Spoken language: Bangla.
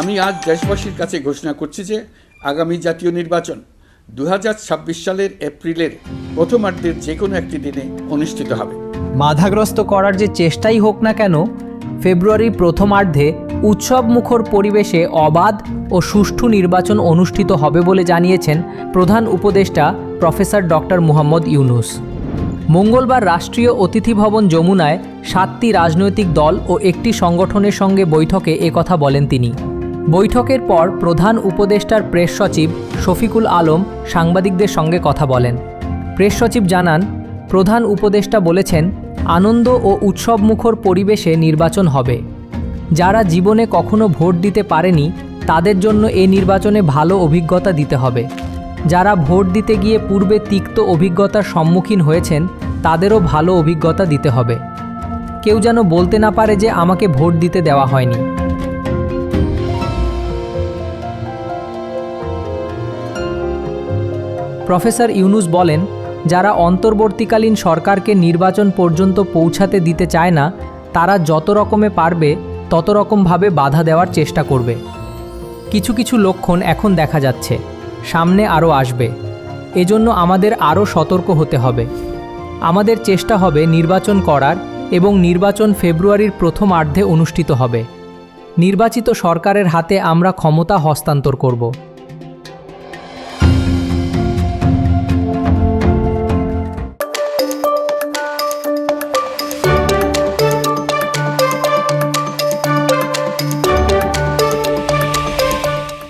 আমি আজ দেশবাসীর কাছে ঘোষণা করছি যে আগামী জাতীয় নির্বাচন দুই হাজার ছাব্বিশ সালের এপ্রিলের প্রথমার্ধের যে কোনো একটি দিনে অনুষ্ঠিত হবে। বাধাগ্রস্ত করার যে চেষ্টাই হোক না কেন, ফেব্রুয়ারির প্রথমার্ধে উৎসব মুখর পরিবেশে অবাধ ও সুষ্ঠু নির্বাচন অনুষ্ঠিত হবে বলে জানিয়েছেন প্রধান উপদেষ্টা প্রফেসর ডক্টর মুহাম্মদ ইউনুস। মঙ্গলবার রাষ্ট্রীয় অতিথি ভবন যমুনায় সাতটি রাজনৈতিক দল ও একটি সংগঠনের সঙ্গে বৈঠকে একথা বলেন তিনি। বৈঠকের পর প্রধান উপদেষ্টার প্রেস সচিব শফিকুল আলম সাংবাদিকদের সঙ্গে কথা বলেন। প্রেস সচিব জানান, প্রধান উপদেষ্টা বলেছেন, আনন্দ ও উৎসবমুখর পরিবেশে নির্বাচন হবে। যারা জীবনে কখনো ভোট দিতে পারেনি, তাদের জন্য এ নির্বাচনে ভালো অভিজ্ঞতা দিতে হবে। যারা ভোট দিতে গিয়ে পূর্বে তিক্ত অভিজ্ঞতার সম্মুখীন হয়েছেন, তাদেরও ভালো অভিজ্ঞতা দিতে হবে। কেউ যেন বলতে না পারে যে আমাকে ভোট দিতে দেওয়া হয়নি। প্রফেসর ইউনুস বলেন, যারা অন্তর্বর্তীকালীন সরকারকে নির্বাচন পর্যন্ত পৌঁছাতে দিতে চায় না, তারা যত রকমে পারবে, তত রকমভাবে বাধা দেওয়ার চেষ্টা করবে। কিছু কিছু লক্ষণ এখন দেখা যাচ্ছে। সামনে আরও আসবে। এজন্য আমাদের আরও সতর্ক হতে হবে। আমাদের চেষ্টা হবে নির্বাচন করার এবং নির্বাচন ফেব্রুয়ারির প্রথম আর্ধে অনুষ্ঠিত হবে। নির্বাচিত সরকারের হাতে আমরা ক্ষমতা হস্তান্তর করব।